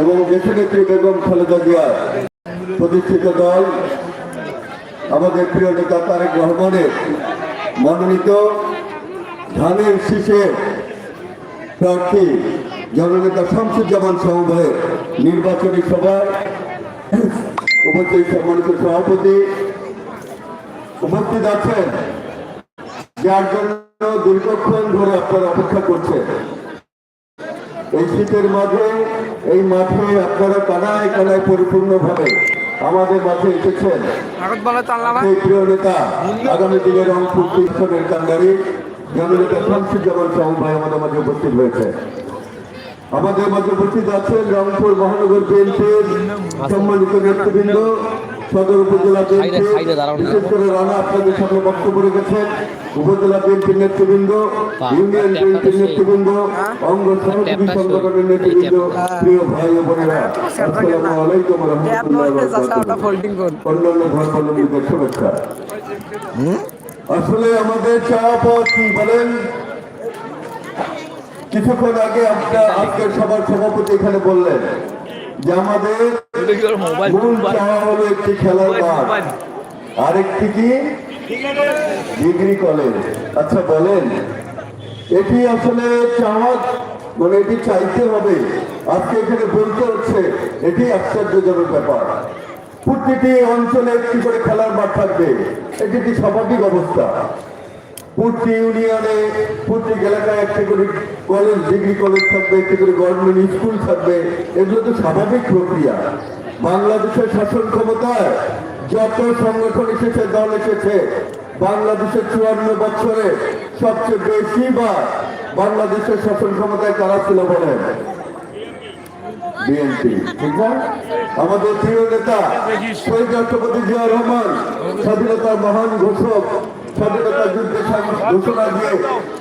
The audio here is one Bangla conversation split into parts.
এবং দেশনেত্রী বেগম খালেদা জিয়া প্রতিষ্ঠিত দল। আমাদের প্রিয় নেতা তারেক রহমানের মনোনীত ধানের শীষে প্রার্থী জননেতা শামসুজ্জামান সমবায়ের নির্বাচনী সভায় উপস্থিত সম্মানিত সভাপতি উপস্থিত আছেন যার জন্য দীর্ঘক্ষণ ধরে আপনারা অপেক্ষা করছেন। এই শীতের মাঝে এই মাঠে আপনারা কানায় কানায় পরিপূর্ণ ভাবে আমাদের মাঠে এসেছেন। প্রিয় নেতা আগামী দিনের রংপুর কৃষ্ণের কান্ডারি জননেতা শামসুজ্জামান সাহু ভাই আমাদের মাঝে উপস্থিত হয়েছে। আমাদের মাঝে উপস্থিত আছেন রংপুর মহানগর বিএনপির সম্মানিত নেতৃবৃন্দ সদর উপজেলা বিএনপি। বিশেষ করে রানা আপনাদের সামনে বক্তব্য রেখেছেন। উপজেলা বিএনপির নেতৃবৃন্দ ইউনিয়ন বিএনপির নেতৃবৃন্দ অঙ্গ সহযোগী সংগঠনের নেতৃবৃন্দ প্রিয় ভাই ও বোনেরা আসসালামু আলাইকুম রহমতুল্লাহ ওটা ফোল্ডিং কর অন্যান্য শুভেচ্ছা। আসলে আমাদের চাওয়া পাওয়া কি বলেন? কিছুক্ষণ আগে আপনার আজকের সবার সভাপতি এখানে বললেন যে আমাদের মোবাইল মূল চাওয়া হলো একটি খেলার মাঠ। আরেকটি কি? Degree college. আচ্ছা বলেন, এটি আসলে চাওয়া মানে এটি চাইতে হবে। আজকে এখানে বলতে হচ্ছে, এটি আশ্চর্যজনক ব্যাপার। প্রতিটি অঞ্চলে একটি করে খেলার মাঠ থাকবে। এটি একটি স্বাভাবিক অবস্থা। প্রতি ইউনিয়নে প্রত্যেক এলাকায় একটি করে কলেজ, ডিগ্রি কলেজ থাকবে, একটি করে গভর্নমেন্ট স্কুল থাকবে। এগুলো তো স্বাভাবিক প্রক্রিয়া। বাংলাদেশের শাসন ক্ষমতায় যত সংগঠন এসেছে, দল এসেছে, বাংলাদেশের চুয়ান্ন বছরে সবচেয়ে বেশি বার বাংলাদেশের শাসন ক্ষমতায় কারা ছিল বলেন? বিএনপি। ঠিক না? আমাদের প্রিয় নেতা শহীদ রাষ্ট্রপতি জিয়া রহমান, স্বাধীনতার মহান ঘোষক, স্বাধীনতা যুদ্ধে ঘোষণা দিয়ে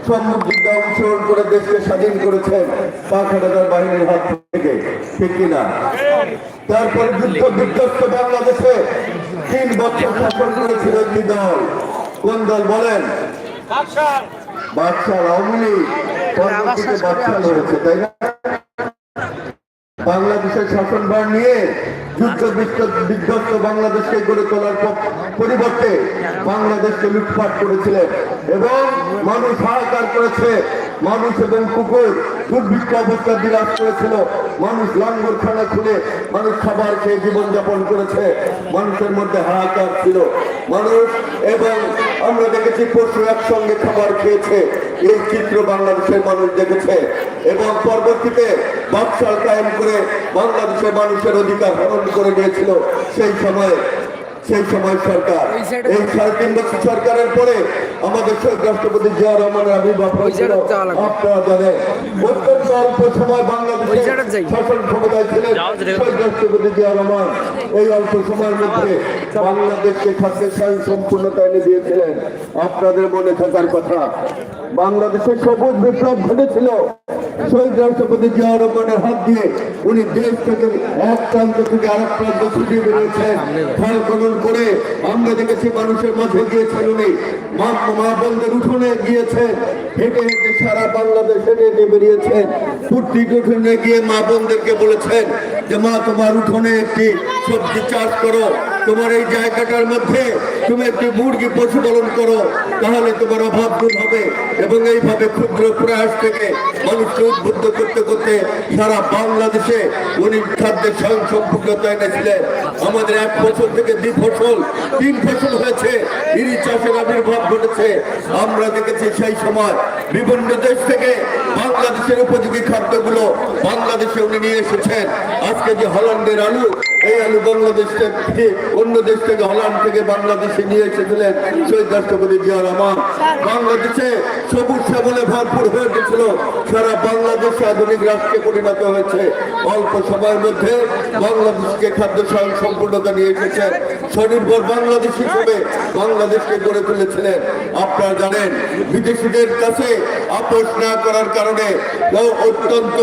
সম্মুখ যুদ্ধে অংশগ্রহণ করে দেশকে স্বাধীন করেছেন পাক হানাদার বাহিনীর হাত থেকে। ঠিক কিনা? তারপর যুদ্ধ বিধ্বস্ত বাংলাদেশে তিন বছর শাসন করেছিল একটি দল। কোন দল বলেন? বাদশাহ। আওয়ামী লীগ। পরবর্তীতে বাদশাহ হয়েছে তাই না? বাংলাদেশের শাসনভার নিয়ে যুদ্ধ বিধ্বস্ত- বিধ্বস্ত বাংলাদেশকে গড়ে তোলার পরিবর্তে বাংলাদেশকে লুটপাট করেছিলেন এবং মানুষ হাহাকার করেছে। মানুষ এবং কুকুর দুর্ভিক্ষ অবস্থা বিরাজ করেছিল। মানুষ লাঙ্গরখানা খুলে মানুষ খাবার খেয়ে জীবনযাপন করেছে। মানুষের মধ্যে হাহাকার ছিল। মানুষ এবং আমরা দেখেছি পশু একসঙ্গে খাবার খেয়েছে। এই চিত্র বাংলাদেশের মানুষ দেখেছে। এবং পরবর্তীতে বাকশাল কায়েম করে বাংলাদেশের মানুষের অধিকার হরণ করে নিয়েছিল সেই সময়ে সেই সময় সরকার। এই সাড়ে তিন বছর সরকারের পরে আমাদের রাষ্ট্রপতি জিয়া রহমানের আবির্ভাব হয়েছিল। আপনারা জানেন। অত্যন্ত অল্প সময়। শাসন ক্ষমতায় ছিলেন রাষ্ট্রপতি জিয়া রহমান। এই অল্প সময়ের মধ্যে বাংলাদেশকে খাদ্যের স্বয়ং সম্পূর্ণতা এনে দিয়েছিলেন। আপনাদের মনে থাকার কথা বাংলাদেশে সবুজ বিপ্লব ঘটেছিল। শহীদ রাষ্ট্রপতি জিয়া রহমানের হাত দিয়ে উনি দেশ থেকে এক প্রান্ত থেকে আরেক প্রান্ত ছুটিয়ে বেরিয়েছেন। খনন করে আমরা দেখেছি মানুষের মাঝে মা উঠোনে হেঁটে হেঁটে সারা বাংলাদেশ হেঁটে হেঁটে উঠোনে গিয়ে মা বোনদেরকে বলেছেন যে, মা, তোমার উঠোনে একটি সবজি চাষ করো। তোমার এই জায়গাটার মধ্যে তুমি একটি মুরগি পশুপালন করো, তাহলে তোমার অভাব দূর হবে। এবং এইভাবে ক্ষুদ্র প্রয়াস থেকে মানুষকে উদ্বুদ্ধ করতে করতে সারা বাংলাদেশে উনি খাদ্যের স্বয়ং সম্পূর্ণতা এনেছিলেন। আমাদের এক বছর থেকে দুই ফসল, তিন ফসল হয়েছে। ইরি চাষের আবির্ভাব ঘটেছে। আমরা দেখেছি সেই সময় বিভিন্ন দেশ থেকে বাংলাদেশের উপযোগী খাদ্যগুলো বাংলাদেশে উনি নিয়ে এসেছেন। আজকে যে হল্যান্ডের আলু এই আলু বাংলাদেশ থেকে, অন্য দেশ থেকে, হল্যান্ড থেকে বাংলাদেশে নিয়ে এসেছিলেন শহীদ রাষ্ট্রপতি জিয়া রহমান। বাংলাদেশে সবুজ শ্যামলে ভরপুর হয়ে গেছিল। সারা বাংলাদেশে আধুনিক রাষ্ট্রে পরিণত হয়েছে। অল্প সময়ের মধ্যে বাংলাদেশকে খাদ্য স্বয়ং সম্পূর্ণতা নিয়ে এসেছেন স্বনির্ভর বাংলাদেশ হিসেবে বাংলাদেশকে গড়ে তুলেছিলেন। আপনারা জানেন, বিদেশিদের কাছে আপোষ না করার কারণে অত্যন্ত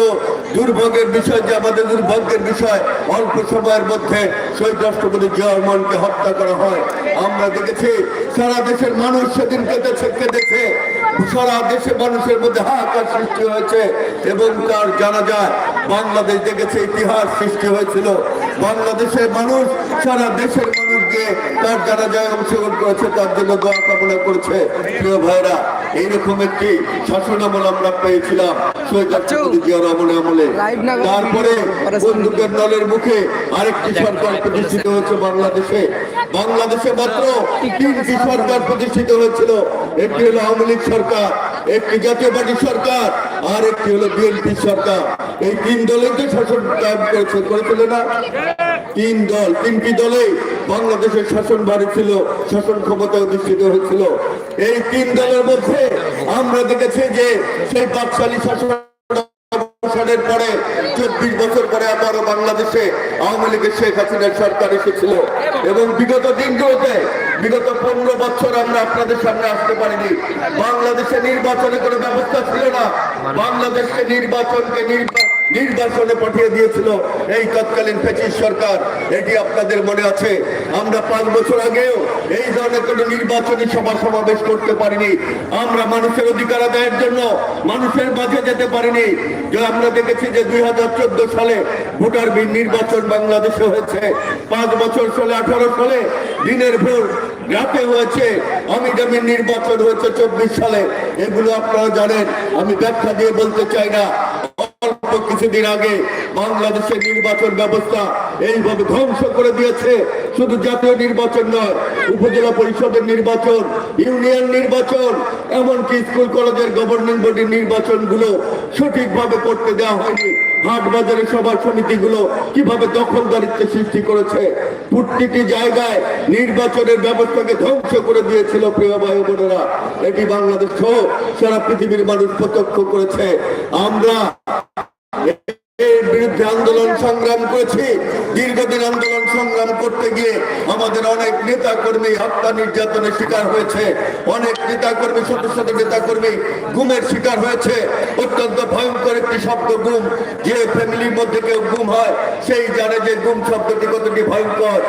দুর্ভোগের বিষয় যে, আমাদের দুর্ভাগ্যের বিষয়, অল্প সময়ের মধ্যে শহীদ রাষ্ট্রপতি জিয়া হত্যা করা হয়। আমরা দেখেছি, সারা দেশের মানুষ সেদিন কেঁদেছে কেঁদেছে সারা দেশে মানুষের মধ্যে হাহাকার সৃষ্টি হয়েছে এবং তার জানা যায় বাংলাদেশ দেখেছে, ইতিহাস সৃষ্টি হয়েছিল। বাংলাদেশের মানুষ, সারা দেশের মানুষকে তার জানা যায় অংশগ্রহণ করেছে, তার জন্য দোয়া কামনা করেছে। প্রিয় ভাইরা এইরকম একটি শাসন আমল আমরা পেয়েছিলাম আমলে। করে তারপরে পরে বন্দুকের নলের মুখে আরেকটি সরকার প্রতিষ্ঠিত হয়েছে বাংলাদেশে। বাংলাদেশে মাত্র তিনটি সরকার প্রতিষ্ঠিত হয়েছিল। একটি হলো আওয়ামী লীগ সরকার একটি জাতীয় পার্টি সরকার আর একটি হলো বিএনপি সরকার। এই তিন দলেই তো শাসন করেছে করেছিল না? তিন দল তিনটি দলে বাংলাদেশের শাসন বাড়ি ছিল শাসন ক্ষমতা অধিষ্ঠিত হয়েছিল। এই তিন দলের মধ্যে আমরা দেখেছি যে সেই বাকশালী শাসন পরে চব্বিশ বছর পরে আবারও বাংলাদেশে আওয়ামী লীগের শেখ হাসিনার সরকার এসেছিল। এবং বিগত দিনগুলোতে, বিগত পনেরো বছর আমরা আপনাদের সামনে আসতে পারিনি। বাংলাদেশে নির্বাচনে কোনো ব্যবস্থা ছিল না। বাংলাদেশকে নির্বাচনকে নির্বা- নির্বাচনে পাঠিয়ে দিয়েছিল এই তৎকালীন ফেচিস সরকার। এটি আপনাদের মনে আছে? আমরা পাঁচ বছর আগেও এই ধরনের কোনো নির্বাচনী সভা সমাবেশ করতে পারিনি। আমরা মানুষের অধিকার আদায়ের জন্য মানুষের মাঝে যেতে পারিনি। যে আমরা দেখেছি যে দুই হাজার চোদ্দ সালে ভোটার নির্বাচন বাংলাদেশে হয়েছে। পাঁচ বছর সালে আঠারো সালে দিনের ভোর রাতে হয়েছে। অমিডামির নির্বাচন হয়েছে চব্বিশ সালে, এগুলো আপনারা জানেন। আমি ব্যাখ্যা দিয়ে বলতে চাই না। অল্প কিছুদিন আগে বাংলাদেশের নির্বাচন ব্যবস্থা এইভাবে ধ্বংস করে দিয়েছে। শুধু জাতীয় নির্বাচন নয়, উপজেলা পরিষদের নির্বাচন, ইউনিয়ন নির্বাচন, এমনকি স্কুল, কলেজের গভর্নিং বডির নির্বাচনগুলো সঠিকভাবে করতে দেওয়া হয়নি। হাট বাজারের সভা সমিতিগুলো কীভাবে দখলদারিত্বের সৃষ্টি করেছে? প্রতিটি জায়গায় নির্বাচনের ব্যবস্থাকে ধ্বংস করে দিয়েছিল প্রিয় ভাই বোনেরা। এটি বাংলাদেশ সারা পৃথিবীর মানুষ প্রত্যক্ষ করেছে। আমরা এর বিরুদ্ধে আন্দোলন সংগ্রাম করেছি। দীর্ঘদিন আন্দোলন সংগ্রাম করতে গিয়ে আমাদের অনেক নেতা কর্মী হত্যা নির্যাতনের শিকার হয়েছে। অনেক নেতা কর্মী ছোট ছোট নেতা কর্মী গুমের শিকার হয়েছে। অত্যন্ত ভয়ঙ্কর একটি শব্দ গুম। যে ফ্যামিলির মধ্যে কেউ গুম হয়, সেই জানে যে গুম শব্দটি কতটি ভয়ঙ্কর।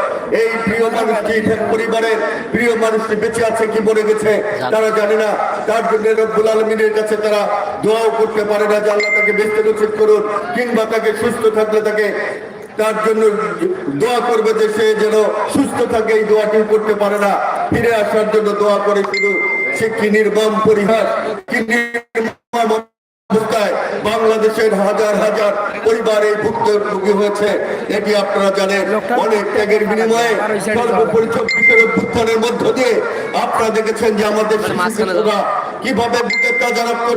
এই প্রিয় মানুষটি পরিবারের প্রিয় মানুষটি বেঁচে আছে কি মরে গেছে, তারা জানে না। তার জন্য রব্বুল আলমিনের কাছে তারা দোয়াও করতে পারে না যে আল্লাহ তাকে বেঁচতে করুন, কিংবা তাকে সুস্থ থাকলে তাকে, তার জন্য দোয়া করবে যে সে যেন সুস্থ থাকে, এই দোয়াটি করতে পারে না। ফিরে আসার জন্য দোয়া করে শুধু সে কি নির্মম পরিহাস, কি অবস্থায় বাংলাদেশের হাজার হাজার পরিবার এই ভুক্তভোগী হয়েছে। এটি আপনারা জানেন অনেক ত্যাগের বিনিময়ে সর্বোপরি চব্বিশের অভ্যুত্থানের মধ্য দিয়ে আপনারা দেখেছেন যে আমাদের শিশু কীভাবে বুকের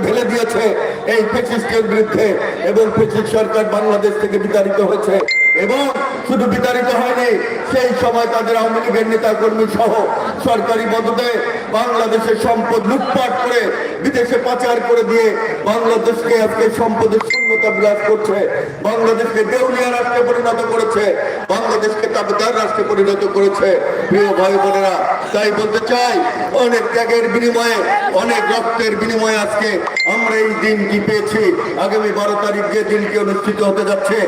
ঢেলে দিয়েছে এই ফেসিস্টের বিরুদ্ধে এবং ফেসিস্ট সরকার বাংলাদেশ থেকে বিতাড়িত হয়েছে। এবং শুধু বিতাড়িত হয়নি সেই সময় তাদের আওয়ামী লীগের নেতা কর্মী সহ সরকারি মদতে বাংলাদেশের সম্পদ লুটপাট করে বিদেশে পাচার করে দিয়ে বাংলাদেশকে আজকে সম্পদের শূন্যতা বিরাজ করছে। বাংলাদেশকে দেউলিয়া রাষ্ট্রে পরিণত করেছে। বাংলাদেশকে তাবেদার রাষ্ট্রে পরিণত করেছে। প্রিয় ভাই বোনেরা, তাই বলতে চাই, অনেক ত্যাগের বিনিময়ে, অনেক রক্তের বিনিময়ে আজকে আমরা এই দিনটি পেয়েছি? আগামী বারো তারিখ যে দিনটি অনুষ্ঠিত হতে যাচ্ছে,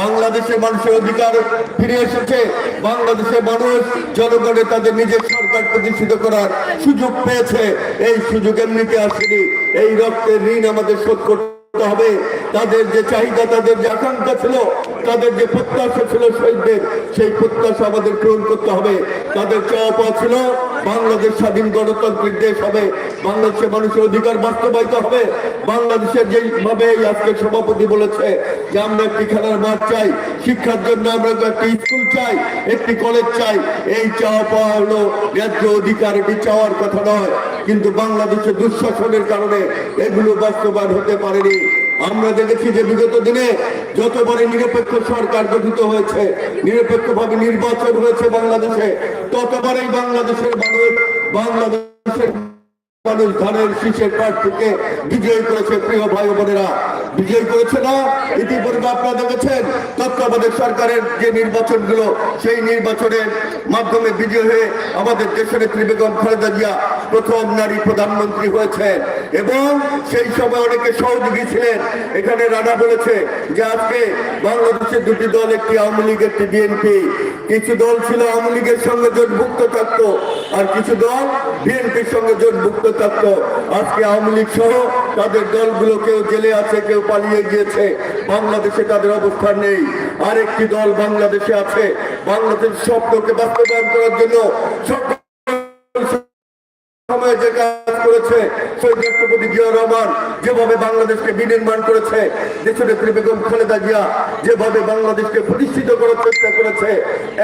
বাংলাদেশের মানুষের অধিকার ফিরে এসেছে। বাংলাদেশের মানুষ জনগণের তাদের নিজের সরকার প্রতিষ্ঠিত করার সুযোগ পেয়েছে। এই সুযোগ এমনিতে আসেনি। এই রক্তের ঋণ আমাদের শোধ করতে হবে। তাদের যে চাহিদা, তাদের যে আকাঙ্ক্ষা ছিল, তাদের যে প্রত্যাশা ছিল শহীদদের, সেই প্রত্যাশা আমাদের পূরণ করতে হবে। তাদের চাওয়া পাওয়া ছিল বাংলাদেশ স্বাধীন গণতান্ত্রিক দেশ হবে। বাংলাদেশের মানুষের অধিকার বাস্তবায়িত হবে। বাংলাদেশের যেভাবে এই আজকের সভাপতি বলেছে যে আমরা একটি খেলার মাঠ চাই, শিক্ষার জন্য আমরা একটি স্কুল চাই, একটি কলেজ চাই। এই চাওয়া পাওয়া হলো ন্যায্য অধিকার, এটি চাওয়ার কথা নয়। কিন্তু বাংলাদেশের দুঃশাসনের কারণে এগুলো বাস্তবায়ন হতে পারেনি। আমরা দেখেছি যে বিগত দিনে যতবারই নিরপেক্ষ সরকার গঠিত হয়েছে, নিরপেক্ষভাবে নির্বাচন হয়েছে বাংলাদেশে, ততবারই বাংলাদেশের মানুষ বাংলাদেশের মানুষ ধানের শীষের থেকে বিজয়ী করেছে প্রিয় ভাই বোনেরা। বিজয় করেছে না, ইতিপূর্বে আপনারা দেখেছেন তত্ত্বাবধায়ক সরকারের যে নির্বাচনগুলো, সেই নির্বাচনের মাধ্যমে বিজয় হয়ে আমাদের দেশের বেগম খালেদা জিয়া প্রথম নারী প্রধানমন্ত্রী হয়েছেন। এবং সেই সময় অনেকে সহযোগী ছিলেন। এখানে রানা বলেছে যে আজকে বাংলাদেশের দুটি দল, একটি আওয়ামী লীগ, একটি বিএনপি। কিছু দল ছিল আওয়ামী লীগের সঙ্গে জোটভুক্ত থাকতো, আর কিছু দল বিএনপির সঙ্গে জোটভুক্ত থাকতো। আজকে আওয়ামী লীগ সহ তাদের দলগুলো কেউ জেলে আছে, কেউ পালিয়ে গিয়েছে। বাংলাদেশে তাদের অবস্থান নেই। আরেকটি দল বাংলাদেশে আছে। বাংলাদেশ স্বপ্নকে বাস্তবায়ন করার জন্য সময়ে যে কাজ করেছে শহীদ রাষ্ট্রপতি জিয়া রহমান যেভাবে বাংলাদেশকে বিনির্মাণ করেছে দেশনেত্রী বেগম খালেদা জিয়া যেভাবে বাংলাদেশকে প্রতিষ্ঠিত করার চেষ্টা করেছে,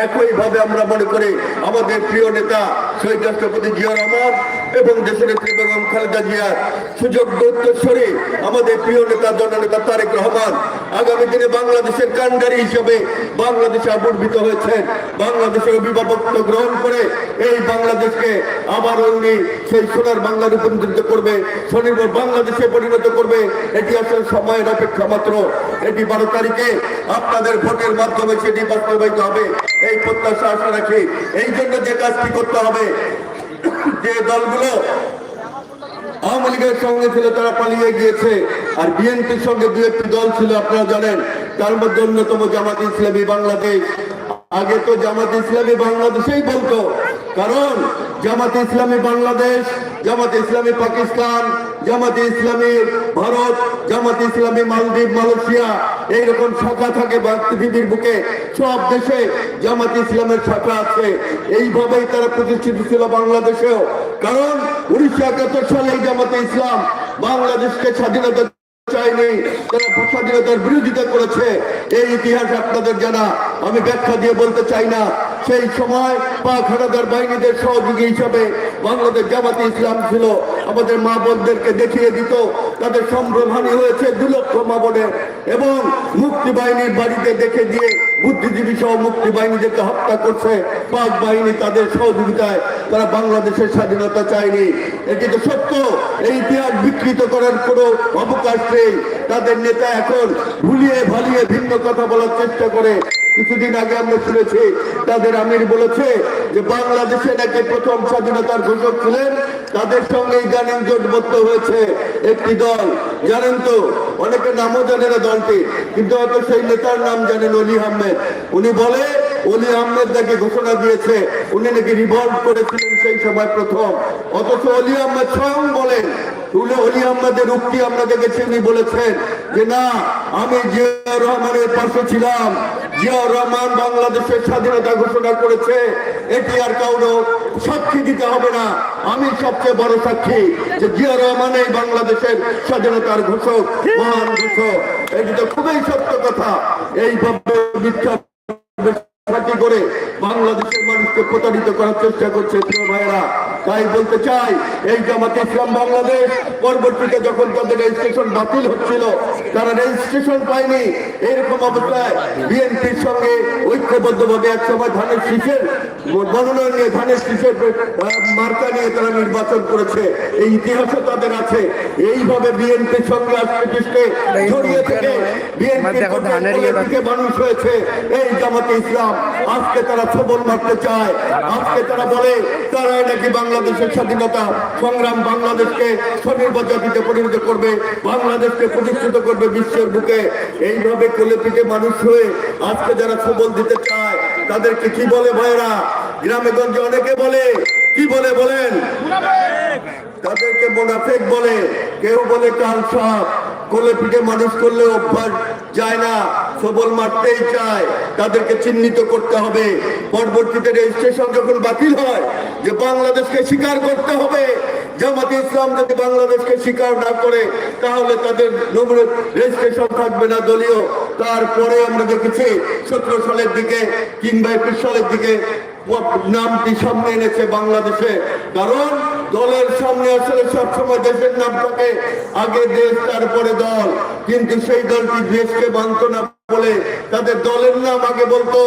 একইভাবে আমরা মনে করি আমাদের প্রিয় নেতা শহীদ রাষ্ট্রপতি জিয়া রহমান এবং দেশনেত্রী বেগম খালেদা জিয়ার সুযোগ উত্তরস্বরী আমাদের প্রিয় নেতা, জননেতা তারেক রহমান আগামী দিনে বাংলাদেশের কান্ডারি হিসেবে বাংলাদেশে আবির্ভূত হয়েছেন। বাংলাদেশের অভিভাবকত্ব গ্রহণ করে এই বাংলাদেশকে আবার উনি সেই সোনার বাংলা রূপান্তরিত করবে, স্বনির্ভর বাংলাদেশে পরিণত করবে। এটি আসলে সময়ের অপেক্ষা মাত্র। এটি বারো তারিখে আপনাদের ভোটের মাধ্যমে সেটি বাস্তবায়িত হবে। এই প্রত্যাশা আশা রাখি। এই জন্য যে কাজটি করতে হবে, যে দলগুলো আওয়ামী লীগের সঙ্গে ছিল তারা পালিয়ে গিয়েছে, আর বিএনপির সঙ্গে দু একটি দল ছিল, আপনারা জানেন। তার মধ্যে অন্যতম জামাত ইসলামী বাংলাদেশ। আগে তো জামাত ইসলামী বাংলাদেশেই বলতো, কারণ জামাত ইসলামী বাংলাদেশ, জামাত ইসলামী পাকিস্তান, জামাত ইসলামী ভারত, জামাত ইসলামী মালদ্বীপ, মালয়েশিয়া, এইরকম শাখা থাকে পৃথিবীর বুকে, সব দেশে জামাত ইসলামের শাখা আছে। এইভাবেই তারা প্রতিষ্ঠিত ছিল বাংলাদেশেও। কারণ উনিশশো একাত্তর সালে জামাতে ইসলাম বাংলাদেশকে স্বাধীনতা চাইনি তারা স্বাধীনতার বিরোধিতা করেছে। এই ইতিহাস আপনাদের জানা, আমি ব্যাখ্যা দিয়ে বলতে চাই না। সেই সময় পাক হানাদার বাহিনীদের সহযোগী হিসাবে বাংলাদেশ জামাতে ইসলাম ছিল। আমাদের মা বোনদেরকে দেখিয়ে দিত, তাদের সম্ভ্রমহানি হয়েছে দু লক্ষ মা বোনের। এবং মুক্তি বাহিনীর বাড়িতে দেখে দিয়ে বুদ্ধিজীবী সহ মুক্তি বাহিনীদেরকে হত্যা করছে, পাক বাহিনী তাদের সহযোগিতায়। তারা বাংলাদেশের স্বাধীনতা চায়নি। এটি তো সত্য, এই ইতিহাস বিকৃত করার কোনো অবকাশ নেই। তাদের নেতা এখন ভুলিয়ে ভালিয়ে ভিন্ন কথা বলার চেষ্টা করে। কিছুদিন আগে আমরা শুনেছি, তাদের আমির বলেছে যে বাংলাদেশে নাকি প্রথম স্বাধীনতার ঘোষক ছিলেন। তাদের সঙ্গে ইদানিং জোটবদ্ধ হয়েছে একটি দল। জানেন তো, অনেকে নামও জানে না দলটি, কিন্তু হয়তো সেই নেতার নাম জানেন অলি আহমেদ। উনি বলে, অলি আহমেদ নাকি ঘোষণা দিয়েছে, উনি নাকি রিভল্ভ করেছিলেন সেই সময় প্রথম। অথচ অলি আহমেদ স্বয়ং বলেন অলি আহমেদের উক্তি আমরা দেখেছি। উনি বলেছেন যে, না, আমি জিয়া রহমানের পাশে ছিলাম। জিয়া রহমান বাংলাদেশের স্বাধীনতা ঘোষণা করেছে এটি আর কাউকে সাক্ষী দিতে হবে না। আমি সবচেয়ে বড় সাক্ষী যে জিয়া রহমান এই বাংলাদেশের স্বাধীনতার ঘোষক, মহান ঘোষক। এটি তো খুবই সত্য কথা। এইভাবে মিথ্যা সাথী করে বাংলাদেশের মানুষকে প্রতারিত করার চেষ্টা করছে প্রিয় তাই বলতে চাই, এই জামাতে ইসলাম বাংলাদেশ পরবর্তীতে যখন তাদের রেজিস্ট্রেশন বাতিল হচ্ছিল, তারা রেজিস্ট্রেশন পায়নি। এরকম অবস্থায় বিএনপির সঙ্গে ঐক্যবদ্ধভাবে এক সময় ধানের শীষের মনোনয়ন নিয়ে ধানের শীষের মার্কা নিয়ে তারা নির্বাচন করেছে। এই ইতিহাসও তাদের আছে। এইভাবে বিএনপির সঙ্গে জড়িয়ে থেকে মানুষ হয়েছে। এই জামাতে ইসলাম আজকে তারা সবল মারতে চায়। আজকে তারা বলে তারাই নাকি বাংলাদেশের স্বাধীনতা। সংগ্রাম বাংলাদেশকে স্বনির্ভর জাতিতে পরিণত করবে বাংলাদেশকে প্রতিষ্ঠিত করবে বিশ্বের বুকে। এইভাবে কোলে পিঠে মানুষ হয়ে আজকে যারা সবল দিতে চায় তাদেরকে কি বলে ভাইরা? গ্রামে গঞ্জে অনেকে বলে কি বলে বলেন? তাদেরকে মোনাফেক বলে কেউ বলে কাল সাপ। কোলে পিঠে মানুষ করলে অভ্যাস যায় না। সবল মারতেই চায়। তাদেরকে চিহ্নিত করতে হবে। পরবর্তীতে রেজিস্ট্রেশন যখন বাতিল হয়, যে বাংলাদেশকে স্বীকার করতে হবে, জামাতে ইসলাম যদি বাংলাদেশকে স্বীকার না করে, তাহলে তাদের রেজিস্ট্রেশন থাকবে না দলীয়। তারপরে আমরা দেখেছি সতেরো সালের দিকে কিংবা একুশ সালের দিকে নামটি সামনে এনেছে বাংলাদেশে। কারণ দলের সামনে আসলে সবসময় দেশের নাম থাকে, আগে দেশ, তারপরে দল। কিন্তু সেই দলটি দেশকে মানত না বলে তাদের দলের নাম আগে বলতো,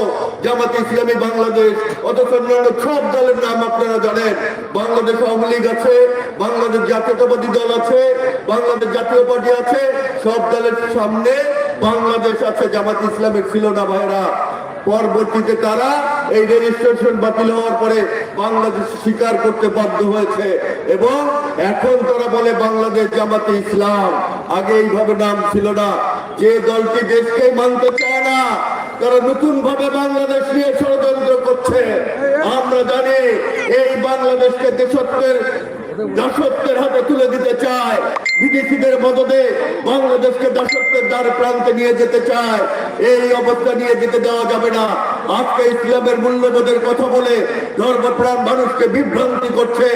জামাত ইসলামী বাংলাদেশ। অথচ অন্যান্য সব দলের নাম আপনারা জানেন। বাংলাদেশ আওয়ামী লীগ আছে, বাংলাদেশ জাতীয়তাবাদী দল আছে, বাংলাদেশ জাতীয় পার্টি আছে, সব দলের সামনে বাংলাদেশ আছে, জামাত ইসলামের ছিল না ভাইরা। পরবর্তীতে তারা এই রেজিস্ট্রেশন বাতিল হওয়ার পরে বাংলাদেশ স্বীকার করতে বাধ্য হয়েছে। এবং এখন তারা বলে বাংলাদেশ জামাতে ইসলাম। আগে এইভাবে নাম ছিল না। যে দলটি দেশকে মানতে চায় না, তারা নতুন ভাবে বাংলাদেশ নিয়ে ষড়যন্ত্র করছে। আমরা জানি এই বাংলাদেশকে দেশত্বের দাসত্বের হাতে তুলে দিতে চায়। বিদেশিদের মদদে বাংলাদেশকে দাসত্বের দ্বার প্রান্তে নিয়ে যেতে চায়। এই অবস্থা নিয়ে যেতে দেওয়া যাবে না। আজকে ইসলামের মূল্যবোধের কথা বলে ধর্মপ্রাণ মানুষকে বিভ্রান্তি করছে।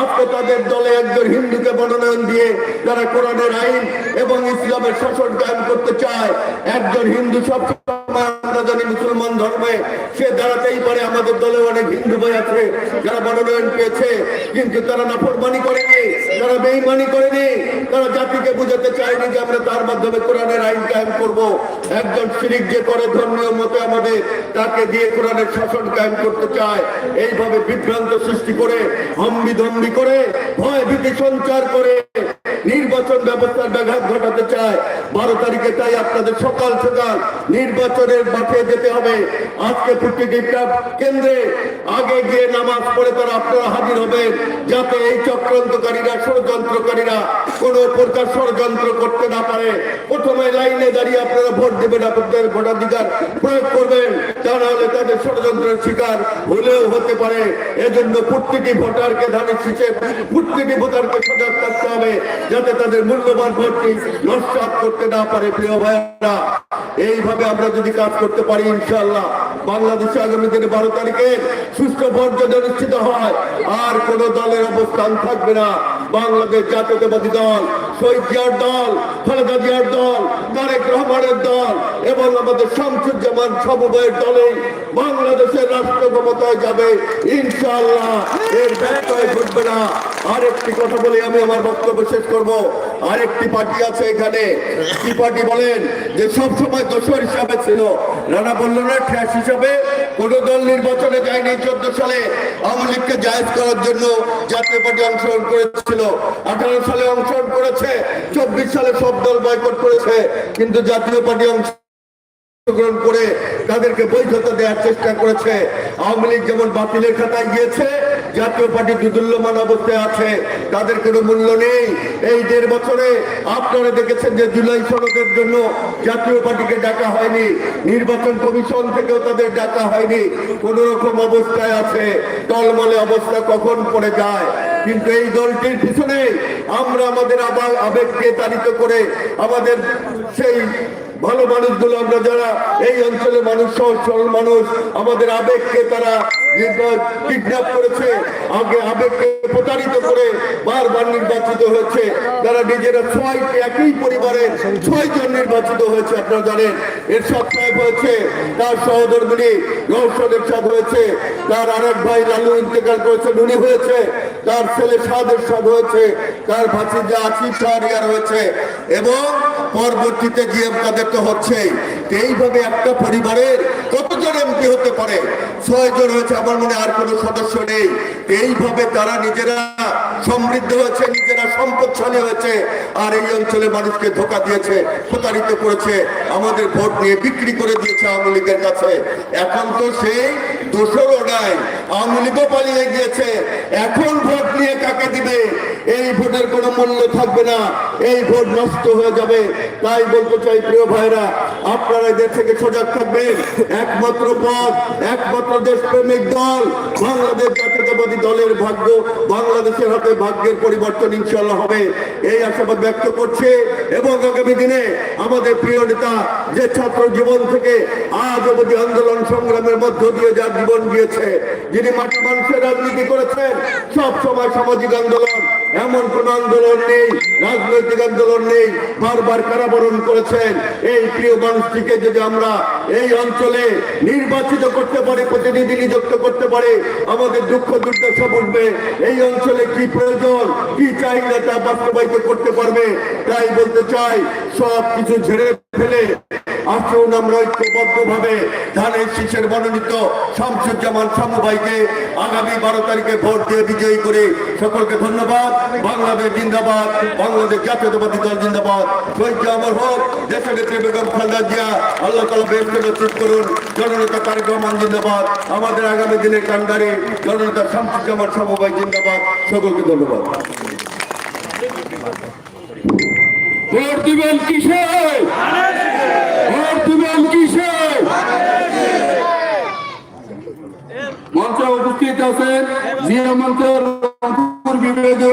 আজকে তাদের দলে একজন হিন্দুকে মনোনয়ন দিয়ে তারা কোরআনের আইন এবং ইসলামের শাসন কায়েম করতে চায়। একজন হিন্দু সব আমরা জানি মুসলমান ধর্মে সে দাঁড়াতেই পারে, আমাদের দলে অনেক হিন্দু ভাই আছে যারা মনোনয়ন পেয়েছে, কিন্তু তারা নাফরমানি করেনি তারা বেইমানি করেনি, তারা জাতিকে বুঝাতে চায়নি যে আমরা তার মাধ্যমে কোরআনের আইন কায়েম করব। একজন শিরিক যে করে ধর্মীয় মতে আমাদের তাকে দিয়ে কোরআনের শাসন কায়েম করতে চায়, এইভাবে বিভ্রান্ত সৃষ্টি করে, হম্বি ধম্বি করে, ভয় ভীতি সঞ্চার করে নির্বাচন ব্যবস্থার ব্যাঘাত ঘটাতে চায়। বারো তারিখে তাই আপনাদের সকাল সকাল নির্বাচনের মাঠে যেতে হবে। আজকে প্রতিটি কেন্দ্রে আগে গিয়ে নামাজ পড়ে তারা আপনারা হাজির হবেন, যাতে এই চক্রান্তকারীরা, ষড়যন্ত্রকারীরা কোনো প্রকার ষড়যন্ত্র করতে না পারে। প্রথমে লাইনে দাঁড়িয়ে আপনারা ভোট দেবেন, আপনাদের ভোটাধিকার প্রয়োগ করবেন, তা নাহলে তাদের ষড়যন্ত্রের শিকার হলেও হতে পারে। এজন্য প্রত্যেকটি ভোটারকে ধানের শীষে প্রত্যেকটি ভোটারকে সজাগ থাকতে হবে। যাতে তাদের মূল্যবান ভোটটি নষ্ট করতে না পারে, প্রিয় ভাইরা এইভাবে আমরা যদি কাজ করতে পারি ইনশাল্লাহ বাংলাদেশে আগামী দিনে বারো তারিখে সুস্থ ভোট যদি অনুষ্ঠিত হয়, আর কোন দলের অবস্থান থাকবে না। বাংলাদেশ জাতীয়তাবাদী দল দল দল, তারেক রহমানের দল এবং আমাদের শামসুজ্জামান সমবায়ের দলে বাংলাদেশের রাষ্ট্র ক্ষমতায় যাবে। এর ঘটবে না। আরেকটি কথা বলে আমি আমার বক্তব্য শেষ করব। আরেকটি পার্টি আছে এখানে। কি পার্টি বলেন? যে সবসময় দোষর হিসাবে ছিল। রানা বলল না ঠ্যাস হিসাবে কোন দল নির্বাচনে যায়নি চোদ্দ সালে। আওয়ামী লীগকে জায়েজ করার জন্য জাতীয় পার্টি অংশগ্রহণ করেছিল। আঠারো সালে অংশগ্রহণ করেছে। চব্বিশ সালে সব দল বয়কট করেছে, কিন্তু জাতীয় পার্টি অংশ করেছে। অবস্থায় আছে আপনারা দেখেছেন যে জুলাই সনদের জন্য জাতীয় পার্টিকে ডাকা হয়নি, নির্বাচন কমিশন থেকেও তাদের ডাকা হয়নি। কোন রকম অবস্থায় আছে, টলমলে অবস্থা কখন পড়ে যায়? কিন্তু এই দলটির পিছনে আমরা আমাদের আবার আবেগকে তাড়িত করে আমাদের সেই ভালো মানুষগুলো আমরা যারা এই অঞ্চলের মানুষ, সহজ সরল মানুষ, আমাদের আবেগকে তারা কিডন্যাপ করেছে, আগে আবেগকে প্রতারিত করে বারবার নির্বাচিত হয়েছে। যারা নিজেরা ছয় একই পরিবারের ছয় জন নির্বাচিত হয়েছে, আপনারা জানেন। এর হয়েছে, তার সহধর্মিনী রহস্যদের সাথ হয়েছে, তার আরেক ভাই লালু ইন্তেকাল করেছে নুনি হয়েছে, তার ছেলে সাদের সাদ হয়েছে, তার ভাতিজা আসিফ শাহরিয়ার হয়েছে, এবং পরবর্তীতে জিএম কাদের তো হচ্ছে এইভাবে একটা পরিবারের কতজন এমপি হতে পারে? ছয় জন হয়েছে আমার আর কোনো সদস্য নেই। এইভাবে তারা নিজেরা সমৃদ্ধ হয়েছে, নিজেরা সম্পদশালী হয়েছে, আর এই অঞ্চলে মানুষকে ধোকা দিয়েছে, প্রতারিত করেছে, আমাদের ভোট নিয়ে বিক্রি করে দিয়েছে আওয়ামী লীগের কাছে। এখন তো সেই দোষরও নাই। আওয়ামী লীগও পালিয়ে গিয়েছে। এখন ভোট নিয়ে কাকে দিবে? এই ভোটের কোনো মূল্য থাকবে না। এই ভোট নষ্ট হয়ে যাবে। তাই বলতে চাই, প্রিয় ভাইরা, আপনারা এদের থেকে সজাগ থাকবেন। একমাত্র পথ, একমাত্র দেশপ্রেমিক দল, বাংলাদেশ জাতীয়তাবাদী দলের ভাগ্য বাংলাদেশের হাতে ভাগ্যের পরিবর্তন ইনশাল্লাহ হবে। এই আশাবাদ ব্যক্ত করছে এবং আগামী দিনে আমাদের প্রিয় নেতা, যে ছাত্র জীবন থেকে আজ অবধি আন্দোলন সংগ্রামের মধ্য দিয়ে যার জীবন গিয়েছে, যিনি মাটি মানুষের রাজনীতি করেছেন সব সময় সামাজিক আন্দোলন এমন কোন আন্দোলন নেই, রাজনৈতিক আন্দোলন নেই, বারবার কারাবরণ করেছেন। এই প্রিয় মানুষটিকে যদি আমরা এই অঞ্চলে নির্বাচিত করতে পারি, প্রতিনিধি নিযুক্ত করতে পারি, আমাদের দুঃখ দুর্দশা বুঝবে এই অঞ্চলে কি প্রয়োজন, কি চাহিদা তা বাস্তবায়িত করতে পারবে। তাই বলতে চাই, সব কিছু ঝেড়ে ফেলে আসুন আমরা ঐক্যবদ্ধ ভাবে ধানের শীষের মনোনীত শামসুজ্জামান সামুভাইকে আগামী বারো তারিখে ভোট দিয়ে বিজয়ী করে সকলকে ধন্যবাদ। বাংলাদেশ জিন্দাবাদ, বাংলাদেশ জাতীয়তাবাদী দল জিন্দাবাদ। শহীদ আমার হোক দেশনেত্রী বেগম খালেদা জিয়া, আল্লাহ তালা বেশ নসিব করুন, জননেতা তারেক রহমান জিন্দাবাদ। আমাদের আগামী দিনের কান্ডারি, জননেতা শামসুজ্জামান সামুভাই জিন্দাবাদ। সকলকে ধন্যবাদ। ভোট দিবেন কিসে? ভোট দিবেন কিসে? মঞ্চে উপস্থিত আছেন জিয়া মঞ্চ বিভাগীয়